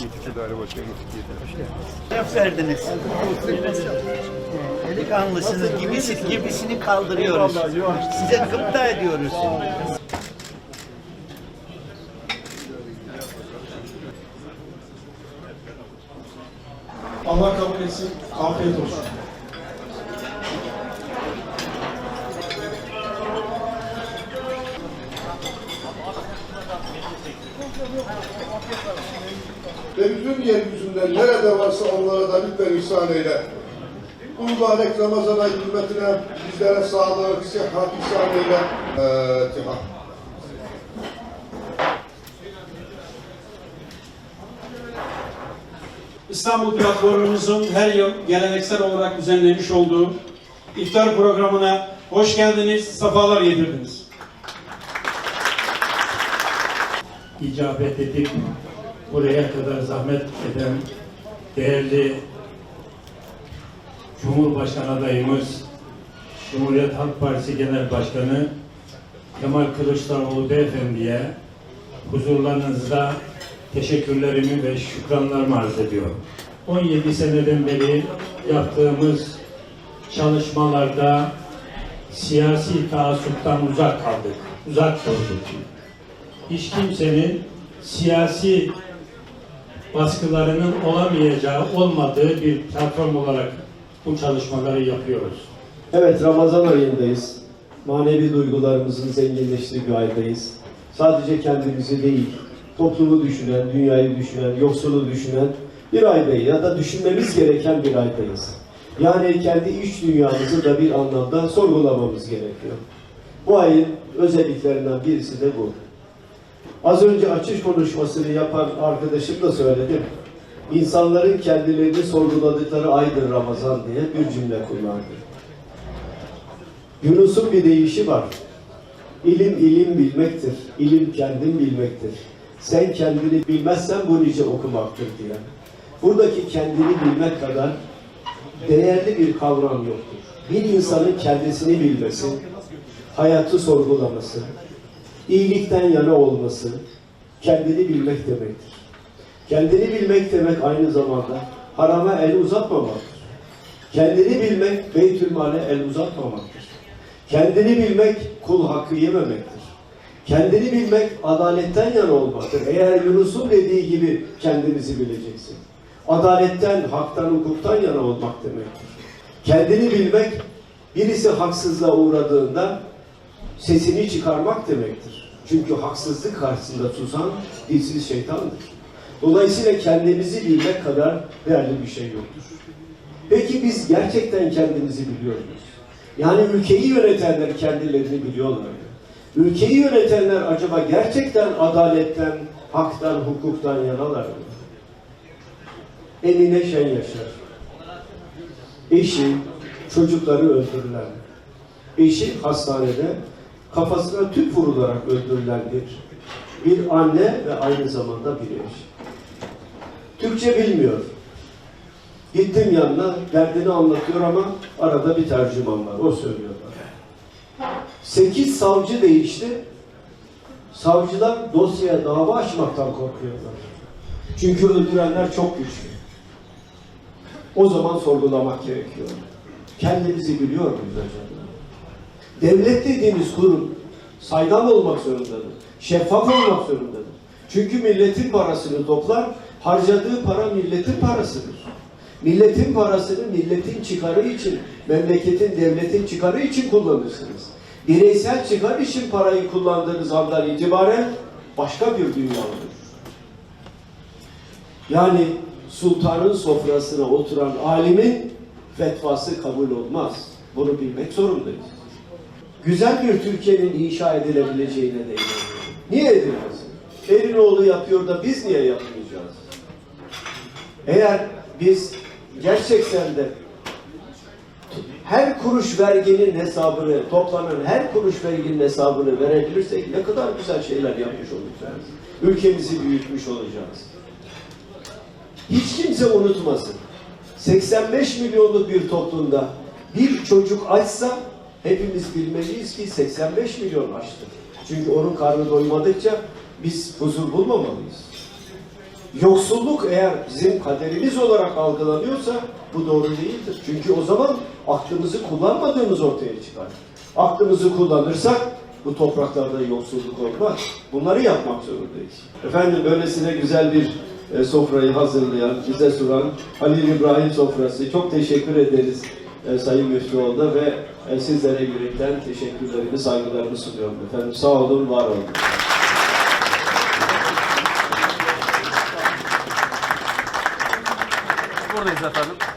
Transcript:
İTÜ Daire Başkanı. Şeref verdiniz. Delikanlısınız gibisi, gibisini kaldırıyoruz. Size gıpta ediyoruz. Allah kabul etsin. Afiyet olsun. Ve bütün yeryüzünde nerede varsa onlara da lütfen ihsan eyle. Bu mübarek Ramazan ayı hürmetine bizlere sağlık, sıhhat ihsan eyle. Fatiha. İstanbul Platformumuzun her yıl geleneksel olarak düzenlemiş olduğu iftar programına hoş geldiniz, sefalar getirdiniz. icabet edip buraya kadar zahmet eden değerli Cumhurbaşkanı adayımız, Cumhuriyet Halk Partisi Genel Başkanı Kemal Kılıçdaroğlu Beyefendi'ye huzurlarınızda teşekkürlerimi ve şükranlarımı arz ediyorum. 17 seneden beri yaptığımız çalışmalarda siyasi taassuptan uzak kaldık, uzak durduk hiç kimsenin siyasi baskılarının olamayacağı, olmadığı bir platform olarak bu çalışmaları yapıyoruz. Evet Ramazan ayındayız. Manevi duygularımızın zenginleştiği bir aydayız. Sadece kendimizi değil, toplumu düşünen, dünyayı düşünen, yoksulu düşünen bir aydayız ya da düşünmemiz gereken bir aydayız. Yani kendi iç dünyamızı da bir anlamda sorgulamamız gerekiyor. Bu ayın özelliklerinden birisi de bu. Az önce açış konuşmasını yapan arkadaşım da söyledi. İnsanların kendilerini sorguladıkları aydır Ramazan diye bir cümle kullandı. Yunus'un bir deyişi var. İlim ilim bilmektir. İlim kendin bilmektir. Sen kendini bilmezsen bu nice okumaktır diye. Buradaki kendini bilmek kadar değerli bir kavram yoktur. Bir insanın kendisini bilmesi, hayatı sorgulaması, iyilikten yana olması, kendini bilmek demektir. Kendini bilmek demek aynı zamanda harama el uzatmamaktır. Kendini bilmek Beytülmale el uzatmamaktır. Kendini bilmek kul hakkı yememektir. Kendini bilmek adaletten yana olmaktır. Eğer Yunus'un dediği gibi kendimizi bileceksin. Adaletten, haktan, hukuktan yana olmak demektir. Kendini bilmek birisi haksızlığa uğradığında sesini çıkarmak demektir. Çünkü haksızlık karşısında susan dilsiz şeytandır. Dolayısıyla kendimizi bilmek kadar değerli bir şey yoktur. Peki biz gerçekten kendimizi biliyor muyuz? Yani ülkeyi yönetenler kendilerini biliyorlar mı? Ülkeyi yönetenler acaba gerçekten adaletten, haktan, hukuktan yanalar mı? Emine Şen Yaşar. Eşi, çocukları öldürülen. Eşi hastanede kafasına tüp vurularak öldürülen bir bir anne ve aynı zamanda bir eş. Türkçe bilmiyor. Gittim yanına, derdini anlatıyor ama arada bir tercüman var, o söylüyor bana. Sekiz savcı değişti. Savcılar dosyaya dava açmaktan korkuyorlar. Çünkü öldürenler çok güçlü. O zaman sorgulamak gerekiyor. Kendimizi biliyor muyuz acaba? Devlet dediğimiz kurum saydam olmak zorundadır. Şeffaf olmak zorundadır. Çünkü milletin parasını toplar, harcadığı para milletin parasıdır. Milletin parasını milletin çıkarı için, memleketin, devletin çıkarı için kullanırsınız. Bireysel çıkar için parayı kullandığınız andan itibaren başka bir dünya olur. Yani sultanın sofrasına oturan alimin fetvası kabul olmaz. Bunu bilmek zorundayız. Güzel bir Türkiye'nin inşa edilebileceğine de inanıyorum. Niye edilmez? Elinoğlu yapıyor da biz niye yapmayacağız? Eğer biz gerçekten de her kuruş verginin hesabını, toplanan her kuruş verginin hesabını verebilirsek ne kadar güzel şeyler yapmış olacağız. Ülkemizi büyütmüş olacağız. Hiç kimse unutmasın. 85 milyonluk bir toplumda bir çocuk açsa hepimiz bilmeliyiz ki 85 milyon açtır. Çünkü onun karnı doymadıkça biz huzur bulmamalıyız. Yoksulluk eğer bizim kaderimiz olarak algılanıyorsa bu doğru değildir. Çünkü o zaman aklımızı kullanmadığımız ortaya çıkar. Aklımızı kullanırsak bu topraklarda yoksulluk olmaz. Bunları yapmak zorundayız. Efendim böylesine güzel bir e, sofrayı hazırlayan, bize sunan Halil İbrahim sofrası. Çok teşekkür ederiz e, Sayın Müftüoğlu'na ve e, sizlere yürekten teşekkürlerimi, saygılarımı sunuyorum efendim. Sağ olun, var olun. Buradayız efendim.